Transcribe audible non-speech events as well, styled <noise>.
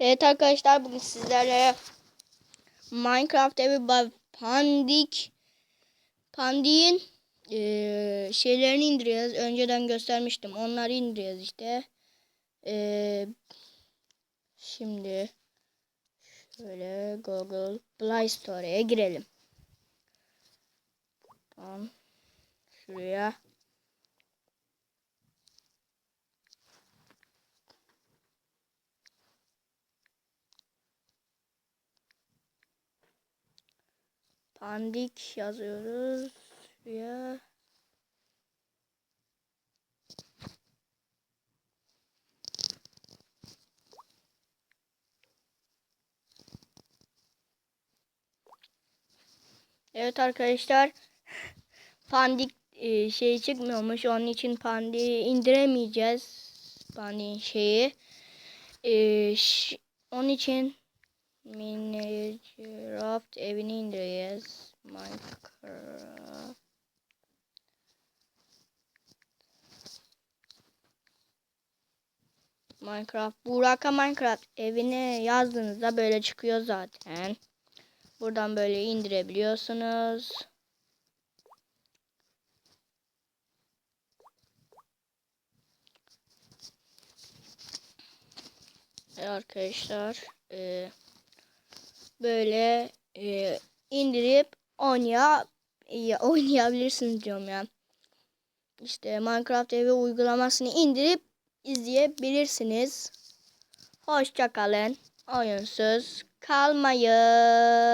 Evet arkadaşlar bugün sizlerle Minecraft evi pandik pandiğin eee, şeylerini indiriyoruz. Önceden göstermiştim. Onları indiriyoruz işte. Eee, şimdi şöyle Google Play Store'ya girelim. Tamam. Şuraya pandik yazıyoruz. Şuraya Evet arkadaşlar. Pandik e, şey çıkmıyormuş. Onun için pandiği indiremeyeceğiz. Pandiğin şeyi. E, onun için Minecraft evini indireceğiz Minecraft Minecraft Buraka Minecraft evini yazdığınızda böyle çıkıyor zaten. Buradan böyle indirebiliyorsunuz. Arkadaşlar e, böyle e, indirip oynaya ya, <laughs> oynayabilirsiniz diyorum ya. İşte Minecraft evi uygulamasını indirip izleyebilirsiniz. Hoşçakalın. Oyunsuz kalmayın.